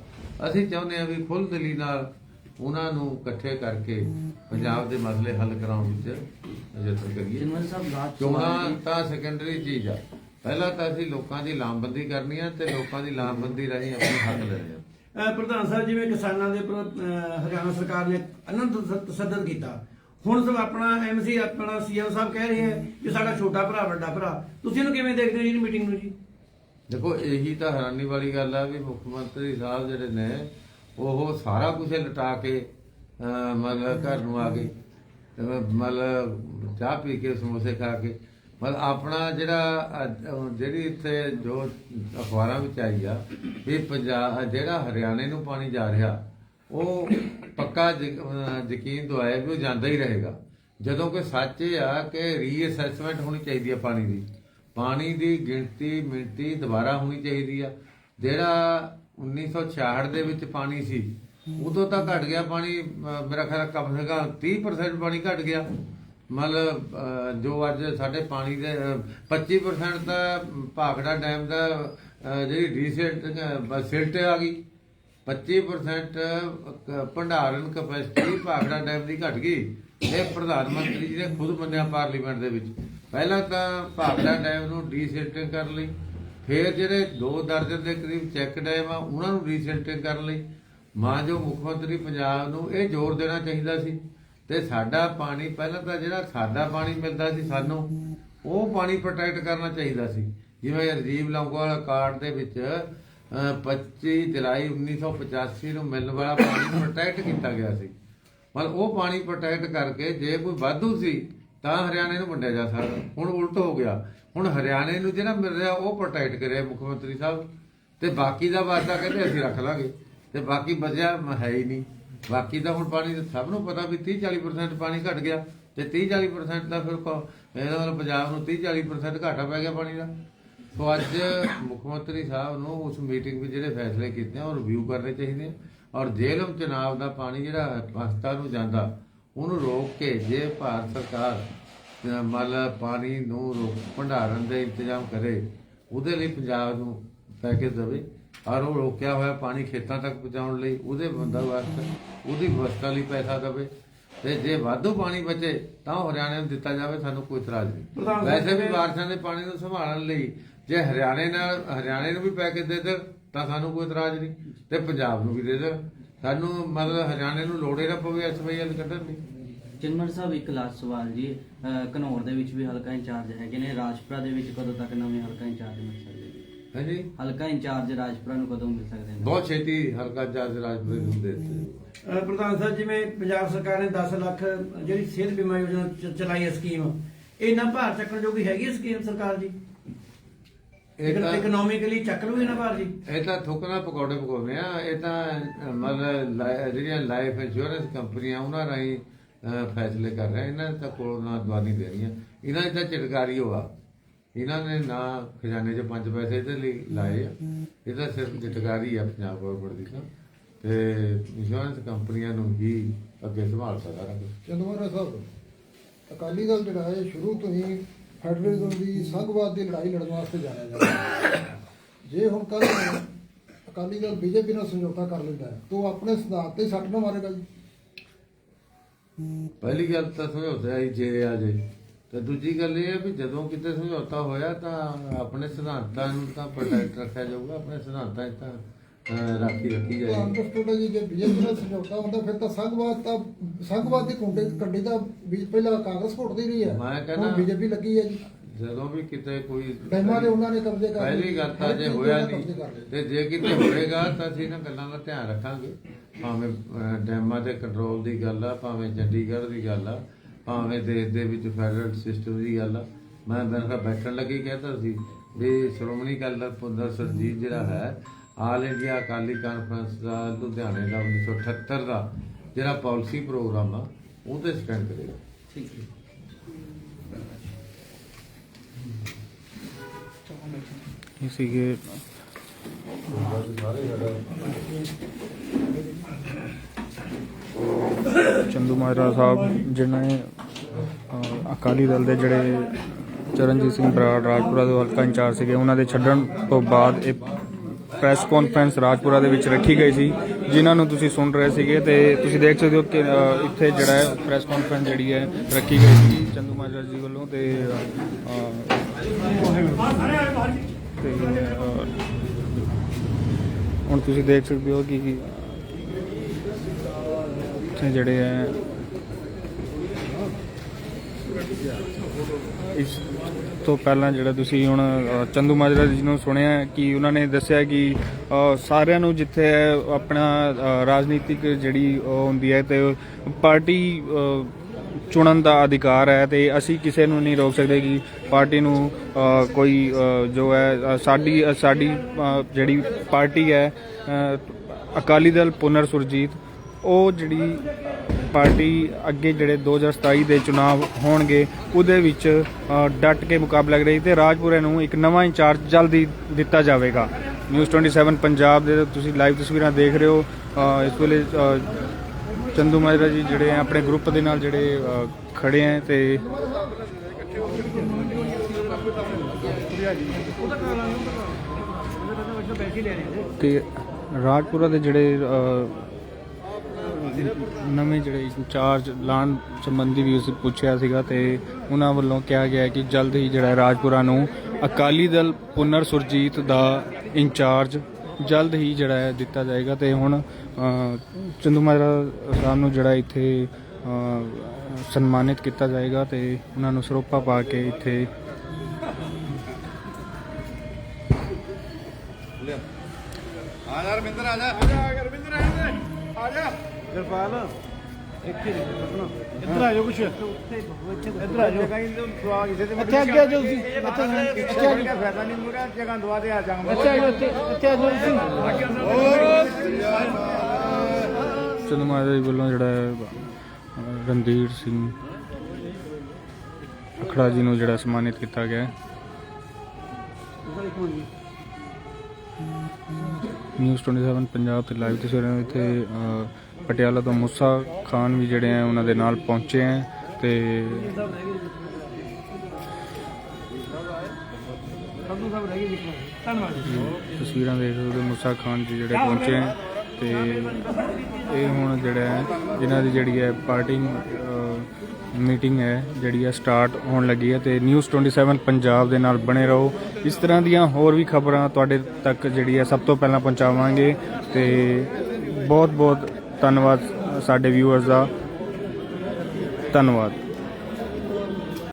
Speaker 2: ਅਸੀਂ ਚਾਹੁੰਦੇ ਹਾਂ ਵੀ ਖੁੱਲ੍ਹ ਦਿਲੀ ਨਾਲ ਉਹਨਾਂ ਨੂੰ ਇਕੱਠੇ ਕਰਕੇ ਪੰਜਾਬ ਦੇ ਮਸਲੇ ਹੱਲ ਕਰਾਉਣ ਵਿੱਚ ਯਤਨ ਕਰੀਏ।
Speaker 3: ਜਨਰਲ ਸਾਹਿਬ ਲਾਸਟ
Speaker 2: ਚੋਣਾਂ ਤਾਂ ਸੈਕੰਡਰੀ ਚੀਜ਼ ਆ। ਪਹਿਲਾਂ ਤਾਂ ਅਸੀਂ ਲੋਕਾਂ ਦੀ ਲਾਮਬੰਦੀ ਕਰਨੀ ਆ ਤੇ ਲੋਕਾਂ ਦੀ ਲਾਮਬੰਦੀ ਰਾਹੀਂ ਆਪਣੇ ਹੱਕ ਲੈਣੇ ਆ।
Speaker 6: ਪ੍ਰਧਾਨ ਸਾਹਿਬ ਜਿਵੇਂ ਕਿਸਾਨਾਂ ਦੇ ਹਰਿਆਣਾ ਸਰਕਾਰ ਨੇ ਅਨੰਤ ਤਸੱਦਦ ਕੀਤਾ। ਹੁਣ ਸਭ ਆਪਣਾ ਐਮਸੀ ਆਪਣਾ ਸੀਐਮ ਸਾਹਿਬ ਕਹਿ ਰਹੇ ਹੈ ਕਿ ਸਾਡਾ ਛੋਟਾ ਭਰਾ, ਵੱਡਾ ਭਰਾ। ਤੁਸੀਂ ਇਹਨੂੰ ਕਿਵੇਂ ਦੇਖਦੇ ਹੋ ਜੀ ਮੀਟਿੰਗ ਨੂੰ ਜੀ?
Speaker 2: ਦੇਖੋ, ਇਹੀ ਤਾਂ ਹੈਰਾਨੀ ਵਾਲੀ ਗੱਲ ਆ ਵੀ ਮੁੱਖ ਮੰਤਰੀ ਸਾਹਿਬ ਜਿਹੜੇ ਨੇ, ਉਹ ਸਾਰਾ ਕੁਝ ਲਟਾ ਕੇ ਮਤਲਬ ਘਰ ਨੂੰ ਆ ਗਏ। ਮਤਲਬ ਚਾਹ ਪੀ ਕੇ ਸਮੋਸੇ ਖਾ ਕੇ ਮਤਲਬ ਆਪਣਾ ਜਿਹੜਾ ਜਿਹੜੀ ਇੱਥੇ ਜੋ ਅਖਬਾਰਾਂ ਵਿੱਚ ਆਈ ਆ, ਵੀ ਪੰਜਾਬ ਜਿਹੜਾ ਹਰਿਆਣੇ ਨੂੰ ਪਾਣੀ ਜਾ ਰਿਹਾ, ਉਹ ਪੱਕਾ ਯਕੀਨ ਦਵਾਇਆ ਵੀ ਉਹ ਜਾਂਦਾ ਹੀ ਰਹੇਗਾ। ਜਦੋਂ ਕਿ ਸੱਚ ਇਹ ਆ ਕਿ ਰੀਅਸੈਸਮੈਂਟ ਹੋਣੀ ਚਾਹੀਦੀ ਹੈ ਪਾਣੀ ਦੀ। ਪਾਣੀ ਦੀ ਗਿਣਤੀ ਮਿਣਤੀ ਦੁਬਾਰਾ ਹੋਣੀ ਚਾਹੀਦੀ ਆ। ਜਿਹੜਾ 1966 ਦੇ ਵਿੱਚ ਪਾਣੀ ਸੀ, ਉਦੋਂ ਤਾਂ ਘਟ ਗਿਆ ਪਾਣੀ ਮੇਰਾ ਖਿਆਲ ਕਮ ਸੇ ਕਮ 30% ਪਾਣੀ ਘਟ ਗਿਆ। ਮਤਲਬ ਜੋ ਅੱਜ ਸਾਡੇ ਪਾਣੀ ਦੇ ਅਹ, 25% ਤਾਂ ਭਾਖੜਾ ਡੈਮ ਦਾ ਜਿਹੜੀ ਰੀਸੈਟ ਸਿਲਟ ਆ ਗਈ। 25% ਭੰਡਾਰਨ ਕਪੈਸਿਟੀ ਭਾਖੜਾ ਡੈਮ ਦੀ ਘਟ ਗਈ। ਇਹ ਪ੍ਰਧਾਨ ਮੰਤਰੀ ਜੀ ਨੇ ਖੁਦ ਮੰਨਿਆ ਪਾਰਲੀਮੈਂਟ ਦੇ ਵਿੱਚ। ਪਹਿਲਾਂ ਤਾਂ ਭਾਖੜਾ ਡੈਮ ਨੂੰ ਡੀਸਿਲਟਿੰਗ ਕਰਨ ਲਈ ਫਿਰ ਜਿਹੜੇ ਦੋ ਦਰਜਨ ਦੇ ਕਰੀਬ ਚੈੱਕ ਡੈਮ ਆ ਉਹਨਾਂ ਨੂੰ ਰੀਸਿਲਟਿੰਗ ਕਰਨ ਲਈ। ਮਾਂ ਜੋ ਮੁੱਖ ਮੰਤਰੀ ਪੰਜਾਬ ਨੂੰ ਇਹ ਜ਼ੋਰ ਦੇਣਾ ਚਾਹੀਦਾ ਸੀ। ਤੇ ਸਾਡਾ ਪਾਣੀ ਪਹਿਲਾਂ ਤਾਂ ਜਿਹੜਾ ਸਾਡਾ ਪਾਣੀ ਮਿਲਦਾ ਸੀ ਸਾਨੂੰ ਉਹ ਪਾਣੀ ਪ੍ਰੋਟੈਕਟ ਕਰਨਾ ਚਾਹੀਦਾ ਸੀ। ਜਿਵੇਂ ਰਾਜੀਵ ਲੌਂਗੋਵਾਲ ਕਾਰਡ ਦੇ ਵਿੱਚ ਅਹ, 25 ਜੁਲਾਈ 1985 ਨੂੰ ਮਿਲਣ ਵਾਲਾ ਪਾਣੀ ਪ੍ਰੋਟੈਕਟ ਕੀਤਾ ਗਿਆ ਸੀ। ਮਤਲਬ ਉਹ ਪਾਣੀ ਪ੍ਰੋਟੈਕਟ ਕਰਕੇ ਜੇ ਕੋਈ ਵਾਧੂ ਸੀ ਤਾਂ ਹਰਿਆਣੇ ਨੂੰ ਵੰਡਿਆ ਜਾ ਸਕਦਾ। ਹੁਣ ਉਲਟ ਹੋ ਗਿਆ। ਹੁਣ ਹਰਿਆਣੇ ਨੂੰ ਜਿਹੜਾ ਮਿਲ ਰਿਹਾ ਉਹ ਪ੍ਰੋਟੈਕਟ ਕਰਿਆ ਮੁੱਖ ਮੰਤਰੀ ਸਾਹਿਬ। ਤੇ ਬਾਕੀ ਦਾ ਵਾਅਦਾ ਕਹਿੰਦੇ ਅਸੀਂ ਰੱਖ ਲਾਂਗੇ। ਤੇ ਬਾਕੀ ਬਚਿਆ ਹੈ ਹੀ ਨਹੀਂ। ਬਾਕੀ ਦਾ ਹੁਣ ਪਾਣੀ ਸਭ ਨੂੰ ਪਤਾ ਵੀ 30 40% ਪਾਣੀ ਘਟ ਗਿਆ। ਤੇ 30 40% ਦਾ ਫਿਰ ਇਹਦਾ ਮਤਲਬ ਪੰਜਾਬ ਨੂੰ 30 40% ਘਾਟਾ ਪੈ ਗਿਆ ਪਾਣੀ ਦਾ। ਸੋ ਅੱਜ ਮੁੱਖ ਮੰਤਰੀ ਸਾਹਿਬ ਨੂੰ ਉਸ ਮੀਟਿੰਗ ਵਿੱਚ ਜਿਹੜੇ ਫੈਸਲੇ ਕੀਤੇ ਆ ਉਹ ਰਿਵਿਊ ਕਰਨੇ ਚਾਹੀਦੇ ਆ। ਔਰ ਜੇਲ੍ਹ ਚੁਣਾਵ ਦਾ ਪਾਣੀ ਜਿਹੜਾ ਪਾਕਿਸਤਾਨ ਨੂੰ ਜਾਂਦਾ ਉਹਨੂੰ ਰੋਕ ਕੇ ਜੇ ਭਾਰਤ ਸਰਕਾਰ ਅਹ, ਪਾਣੀ ਨੂੰ ਰੋਕ ਭੰਡਾਰਨ ਦੇ ਇੰਤਜ਼ਾਮ ਕਰੇ ਉਹਦੇ ਲਈ ਪੰਜਾਬ ਨੂੰ ਪੈਕੇਜ ਦੇਵੇ। ਔਰ ਉਹ ਰੋਕਿਆ ਹੋਇਆ ਪਾਣੀ ਖੇਤਾਂ ਤੱਕ ਪਹੁੰਚਾਉਣ ਲਈ ਉਹਦੇ ਬੰਦਾ ਵਾਸਤੇ ਉਹਦੀ ਵਿਵਸਥਾ ਲਈ ਪੈਸਾ ਦੇਵੇ। ਤੇ ਜੇ ਵਾਧੂ ਪਾਣੀ ਬਚੇ ਤਾਂ ਹਰਿਆਣੇ ਨੂੰ ਦਿੱਤਾ ਜਾਵੇ ਸਾਨੂੰ ਕੋਈ ਇਤਰਾਜ਼ ਨਹੀਂ। ਵੈਸੇ ਵੀ ਬਾਰਿਸ਼ਾਂ ਦੇ ਪਾਣੀ ਨੂੰ ਸੰਭਾਲਣ ਲਈ ਜੇ ਹਰਿਆਣੇ ਨਾਲ ਹਰਿਆਣੇ ਨੂੰ ਵੀ ਪੈਕੇਜ ਦੇ ਦੇ ਤਾਂ ਸਾਨੂੰ ਕੋਈ ਇਤਰਾਜ਼ ਨਹੀਂ। ਤੇ ਪੰਜਾਬ ਨੂੰ ਵੀ ਦੇ ਦੇ ਸਾਨੂੰ ਮਤਲਬ ਹਰਿਆਣੇ ਨੂੰ ਲੋੜੇ ਨਾ ਪਵੇ ਐਸਵਾਈਐਲ ਕੱਢਣ ਦੀ
Speaker 3: ਜਨਰਲ ਸਾਹਿਬ ਇੱਕ ਲਾਸਟ ਸਵਾਲ ਜੀ। ਘਨੌਰ ਦੇ ਵਿੱਚ ਵੀ ਹਲਕਾ ਇੰਚਾਰਜ ਹੈਗੇ ਨੇ। ਰਾਜਪੁਰਾ ਦੇ ਵਿੱਚ ਕਦੋਂ ਤੱਕ ਨਵੇਂ ਹਲਕਾ ਇੰਚਾਰਜ ਮਿਲ ਸਕਦੇ?
Speaker 2: ਹਾਂਜੀ।
Speaker 3: ਹਲਕਾ ਇੰਚਾਰਜ ਰਾਜਪੁਰਾ ਨੂੰ ਕਦੋਂ ਮਿਲ ਸਕਦੇ ਨੇ?
Speaker 2: ਬਹੁਤ ਛੇਤੀ ਹਲਕਾ ਜੱਜ ਰਾਜਪੁਰ ਨੂੰ ਦੇ ਦਿੱਤੇ।
Speaker 6: ਅਹ ਪ੍ਰਧਾਨ ਸਾਹਿਬ ਜਿਵੇਂ ਪੰਜਾਬ ਸਰਕਾਰ ਨੇ 10 ਲੱਖ ਜਿਹੜੀ ਸਿਹਤ ਬੀਮਾ ਯੋਜਨਾ ਚ- ਚਲਾਈ ਹੈ ਸਕੀਮ ਇਹਨਾਂ ਭਾਰ ਚੱਕਣ ਜੋਗੀ ਹੈਗੀ ਹੈ ਸਕੀਮ ਸਰਕਾਰ ਜੀ
Speaker 2: ਇਹ ਤਾਂ
Speaker 6: ਇਕਨੋਮਿਕਲੀ ਚੱਕ ਲੂਗੀ ਨਾ ਭਾਰ ਜੀ
Speaker 2: ਇਹ ਤਾਂ ਥੁੱਕਣਾ ਪਕੌੜੇ ਪਕਾਉਂਦੇ ਆ ਇਹ ਤਾਂ ਅਹ, ਮਤਲਬ ਜਿਹੜੀਆਂ ਲਾਈਫ ਇੰਸ਼ੋਰੈਂਸ ਕੰਪਨੀਆਂ ਉਹਨਾਂ ਰਾਹੀਂ ਅਹ, ਫੈਸਲੇ ਕਰ ਰਹੇ ਆ। ਇਹਨਾਂ ਨੇ ਤਾਂ ਕੋਲ ਨਾ ਦੇਣੀਆਂ ਇਹਨਾਂ ਦੀ ਤਾਂ ਚਿਟਕਾਰੀ ਹੋਆ ਇਹਨਾਂ ਨੇ ਨਾ ਖਜ਼ਾਨੇ 'ਚ ਪੰਜ ਪੈਸੇ ਇਹਦੇ ਲਈ ਲਾਏ ਆ। ਇਹ ਤਾਂ ਸਿਰਫ ਚਿਟਕਾਰੀ ਆ ਪੰਜਾਬ ਗਵਰਨਮੈਂਟ ਦੀ ਤਾਂ। ਤੇ ਇੰਸ਼ੋਰੈਂਸ ਕੰਪਨੀਆਂ ਨੂੰ ਹੀ ਅੱਗੇ ਸੰਭਾਲ ਸਕਦਾ ਰੱਖ
Speaker 5: ਚੰਦਵਾਰਾ ਸਾਹਿਬ ਅਕਾਲੀ ਦਲ ਜਿਹੜਾ ਹੈ ਸ਼ੁਰੂ ਤੋਂ ਹੀ ਫੈਡਰਲਿਜ਼ਮ ਦੀ ਸੰਘਵਾਦ ਦੀ ਲੜਾਈ ਲੜਨ ਵਾਸਤੇ ਜਾਣਿਆ ਜਾਂਦਾ ਜੇ ਹੁਣ ਕੱਲ ਅਕਾਲੀ ਦਲ ਬੀਜੇਪੀ ਨਾਲ ਸਮਝੌਤਾ ਕਰ ਲੈਂਦਾ ਹੈ ਤਾਂ ਆਪਣੇ ਸਿਧਾਂਤ ਤੇ ਸੱਟ ਨਾ ਮਾਰੇਗਾ ਜੀ।
Speaker 2: ਪਹਿਲੀ ਗੱਲ ਤਾਂ ਸਮਝੌਤਾ ਹੀ ਜੇ ਆ ਜੇ। ਤੇ ਦੂਜੀ ਗੱਲ ਇਹ ਹੈ ਵੀ ਜਦੋਂ ਕਿਤੇ ਸਮਝੌਤਾ ਹੋਇਆ ਤਾਂ ਆਪਣੇ ਸਿਧਾਂਤਾਂ ਨੂੰ ਤਾਂ ਪ੍ਰੋਟੈਕਟ ਰੱਖਿਆ ਜਾਊਗਾ ਆਪਣੇ ਸਿਧਾਂਤਾਂ 'ਚ ਤਾਂ ਰਾਖੀ ਰੱਖੀ ਜਾਏਗੀ
Speaker 5: ਅੰਡਰਸਟੂਡ ਹੈ ਜੀ ਜੇ ਬੀਜੇਪੀ ਨਾਲ ਸਮਝੌਤਾ ਹੁੰਦਾ ਫਿਰ ਤਾਂ ਸੰਘਵਾਦ ਤਾਂ ਸੰਘਵਾਦ ਦੀ ਕੁੰਡੇ ਕੱਢੀ ਤਾਂ ਵੀ ਪਹਿਲਾਂ ਕਾਂਗਰਸ ਘੋਟਦੀ ਰਹੀ ਹੈ
Speaker 2: ਮੈਂ ਕਹਿੰਦਾ-
Speaker 5: ਬੀਜੇਪੀ ਲੱਗੀ ਹੈ ਜੀ
Speaker 2: ਜਦੋਂ ਵੀ ਕਿਤੇ ਕੋਈ
Speaker 5: ਡੈਮਾਂ ਦੇ ਉਹਨਾਂ ਨੇ ਕਬਜ਼ੇ ਕਰ।
Speaker 2: ਪਹਿਲੀ ਗੱਲ ਤਾਂ ਜੇ ਹੋਇਆ ਨਹੀਂ। ਤੇ ਜੇ ਕਿਤੇ ਹੋਏਗਾ ਤਾਂ ਅਸੀਂ ਇਹਨਾਂ ਗੱਲਾਂ ਦਾ ਧਿਆਨ ਰੱਖਾਂਗੇ ਭਾਵੇਂ ਡੈਮਾਂ ਦੇ ਕੰਟਰੋਲ ਦੀ ਗੱਲ ਆ ਭਾਵੇਂ ਚੰਡੀਗੜ੍ਹ ਦੀ ਗੱਲ ਆ ਭਾਵੇਂ ਦੇਸ਼ ਦੇ ਵਿੱਚ ਫੈਡਰਲ ਸਿਸਟਮ ਦੀ ਗੱਲ ਆ ਮੈਂ ਮੇਰੇ ਨਾਲ ਬੈਠਣ ਲੱਗੀ ਕਹਿੰਦਾ ਸੀ ਵੀ ਸ਼੍ਰੋਮਣੀ ਅਕਾਲੀ ਦਲ ਪੁੰਦਰ ਸਰਜੀਤ ਜਿਹੜਾ ਹੈ ਆਲ ਇੰਡੀਆ ਅਕਾਲੀ ਕਾਨਫਰੰਸ ਦਾ ਲੁਧਿਆਣੇ ਦਾ 1978 ਦਾ ਜਿਹੜਾ ਪਾਲਿਸੀ ਪ੍ਰੋਗਰਾਮ ਆ ਉਹ ਤੇ ਸਟੈਂਡ ਕਰੇਗਾ।
Speaker 3: ਠੀਕ ਹੈ।
Speaker 4: ਇਹ ਸੀਗੇ ਚੰਦੂ ਮਾਜਰਾ ਸਾਹਿਬ, ਜਿਨ੍ਹਾਂ ਨੇ ਅਕਾਲੀ ਦਲ ਦੇ ਜਿਹੜੇ ਚਰਨਜੀਤ ਸਿੰਘ ਬਰਾੜ ਰਾਜਪੁਰਾ ਦੇ ਹਲਕਾ ਇੰਚਾਰਜ ਸੀਗੇ, ਉਹਨਾਂ ਦੇ ਛੱਡਣ ਤੋਂ ਬਾਅਦ ਇਹ ਪ੍ਰੈਸ ਕਾਨਫਰੰਸ ਰਾਜਪੁਰਾ ਦੇ ਵਿੱਚ ਰੱਖੀ ਗਈ ਸੀ, ਜਿਨ੍ਹਾਂ ਨੂੰ ਤੁਸੀਂ ਸੁਣ ਰਹੇ ਸੀਗੇ ਤੇ ਤੁਸੀਂ ਦੇਖ ਸਕਦੇ ਹੋ ਕਿ ਇੱਥੇ ਜਿਹੜਾ ਹੈ ਪ੍ਰੈਸ ਕਾਨਫਰੰਸ ਜਿਹੜੀ ਹੈ ਰੱਖੀ ਗਈ ਸੀ ਚੰਦੂ ਮਾਜਰਾ ਜੀ ਵੱਲੋਂ ਤੇ ਹੁਣ ਤੁਸੀਂ ਦੇਖ ਸਕਦੇ ਹੋ ਕਿ ਇੱਥੇ ਜਿਹੜੇ ਹੈ ਇਸ ਤੋਂ ਪਹਿਲਾਂ ਜਿਹੜਾ ਤੁਸੀਂ ਹੁਣ ਅ, ਚੰਦੂ ਮਾਜਰਾ ਜੀ ਨੂੰ ਸੁਣਿਆ ਕਿ ਉਹਨਾਂ ਨੇ ਦੱਸਿਆ ਕਿ ਸਾਰਿਆਂ ਨੂੰ ਜਿੱਥੇ ਆਪਣਾ ਰਾਜਨੀਤਿਕ ਜਿਹੜੀ ਉਹ ਹੁੰਦੀ ਹੈ ਤੇ ਪਾਰਟੀ ਚੁਣਨ ਦਾ ਅਧਿਕਾਰ ਹੈ ਤੇ ਅਸੀਂ ਕਿਸੇ ਨੂੰ ਨਹੀਂ ਰੋਕ ਸਕਦੇ ਕਿ ਪਾਰਟੀ ਨੂੰ ਕੋਈ ਜੋ ਹੈ ਸਾਡੀ ਸਾਡੀ ਜਿਹੜੀ ਪਾਰਟੀ ਹੈ ਅਕਾਲੀ ਦਲ ਪੁਨਰ ਸੁਰਜੀਤ ਉਹ ਜਿਹੜੀ ਪਾਰਟੀ ਅੱਗੇ ਜਿਹੜੇ 2027 ਦੇ ਚੁਣਾਵ ਹੋਣਗੇ ਉਹਦੇ ਵਿੱਚ ਅ, ਡਟ ਕੇ ਮੁਕਾਬਲਾ ਕਰੇਗੀ ਤੇ ਰਾਜਪੁਰੇ ਨੂੰ ਇੱਕ ਨਵਾਂ ਇੰਚਾਰਜ ਜਲਦੀ ਦਿੱਤਾ ਜਾਵੇਗਾ। ਨਿਊਜ਼ 27 ਪੰਜਾਬ ਦੇ ਤੁਸੀਂ ਲਾਈਵ ਤਸਵੀਰਾਂ ਦੇਖ ਰਹੇ ਹੋ। ਇਸ ਵੇਲੇ ਚੰਦੂ ਮਾਜਰਾ ਜੀ ਜਿਹੜੇ ਆ ਆਪਣੇ ਗਰੁੱਪ ਦੇ ਨਾਲ ਜਿਹੜੇ ਅ, ਖੜੇ ਆ ਤੇ ਤੇ ਰਾਜਪੁਰਾ ਦੇ ਜਿਹੜੇ ਨਵੇਂ ਜਿਹੜੇ ਇੰਚਾਰਜ ਲਾਣ ਸੰਬੰਧੀ ਵੀ ਉਸ ਪੁੱਛਿਆ ਸੀਗਾ ਤੇ ਉਹਨਾਂ ਵੱਲੋਂ ਕਿਹਾ ਗਿਆ ਕਿ ਜਲਦ ਹੀ ਜਿਹੜਾ ਰਾਜਪੁਰਾ ਨੂੰ ਅਕਾਲੀ ਦਲ ਪੁਨਰ ਸੁਰਜੀਤ ਦਾ ਇੰਚਾਰਜ ਜਲਦ ਹੀ ਜਿਹੜਾ ਹੈ ਦਿੱਤਾ ਜਾਏਗਾ ਤੇ ਹੁਣ ਅ, ਚੰਦੂ ਮਾਜਰਾ ਸਾਹਿਬ ਨੂੰ ਜਿਹੜਾ ਇੱਥੇ ਸਨਮਾਨਿਤ ਕੀਤਾ ਜਾਏਗਾ ਤੇ ਉਹਨਾਂ ਨੂੰ ਸਰੋਪਾ ਪਾ ਕੇ ਇੱਥੇ
Speaker 5: ਇੱਥੇ ਅੱਗੇ ਆ ਜਾਓ ਤੁਸੀਂ। ਇੱਥੇ ਇੱਥੇ ਆ ਜਾਓ। ਇੱਥੇ ਆ ਜਾਓ, ਇੱਥੇ ਆ ਜਾਓ ਤੁਸੀਂ।
Speaker 4: ਚੰਦੂ ਮਾਜਰਾ ਵੱਲੋਂ ਜਿਹੜਾ ਹੈ, ਰਣਧੀਰ ਸਿੰਘ ਅਖੜਾ ਜੀ ਨੂੰ ਜਿਹੜਾ ਸਨਮਾਨਿਤ ਕੀਤਾ ਗਿਆ ਹੈ। ਨਿਊਜ਼ 27 ਪੰਜਾਬ ਤੇ ਲਾਈਵ ਤਸਵੀਰਾਂ ਇੱਥੇ ਪਟਿਆਲਾ ਤੋਂ ਮੁਸਾ ਖਾਨ ਵੀ ਜਿਹੜੇ ਆ ਉਹਨਾਂ ਦੇ ਨਾਲ ਪਹੁੰਚੇ ਆ ਤੇ ਤਸਵੀਰਾਂ ਦੇਖ ਸਕਦੇ ਹੋ ਮੁਸਾ ਖਾਨ ਜੀ ਜਿਹੜੇ ਪਹੁੰਚੇ ਆ ਤੇ ਇਹ ਹੁਣ ਜਿਹੜਾ ਹੈ ਜਿਨ੍ਹਾਂ ਦੀ ਜਿਹੜੀ ਹੈ ਪਾਰਟੀ ਮੀਟਿੰਗ ਹੈ, ਜਿਹੜੀ ਹੈ ਸਟਾਰਟ ਹੋਣ ਲੱਗੀ ਹੈ ਤੇ ਨਿਊਜ਼ 27 ਪੰਜਾਬ ਦੇ ਨਾਲ ਬਣੇ ਰਹੋ। ਇਸ ਤਰ੍ਹਾਂ ਦੀਆਂ ਹੋਰ ਵੀ ਖਬਰਾਂ ਤੁਹਾਡੇ ਤੱਕ ਜਿਹੜੀ ਹੈ ਸਭ ਤੋਂ ਪਹਿਲਾਂ ਪਹੁੰਚਾਵਾਂਗੇ ਤੇ ਬਹੁਤ ਬਹੁਤ ਧੰਨਵਾਦ ਸਾਡੇ ਵਿਊਅਰਸ ਦਾ। ਧੰਨਵਾਦ।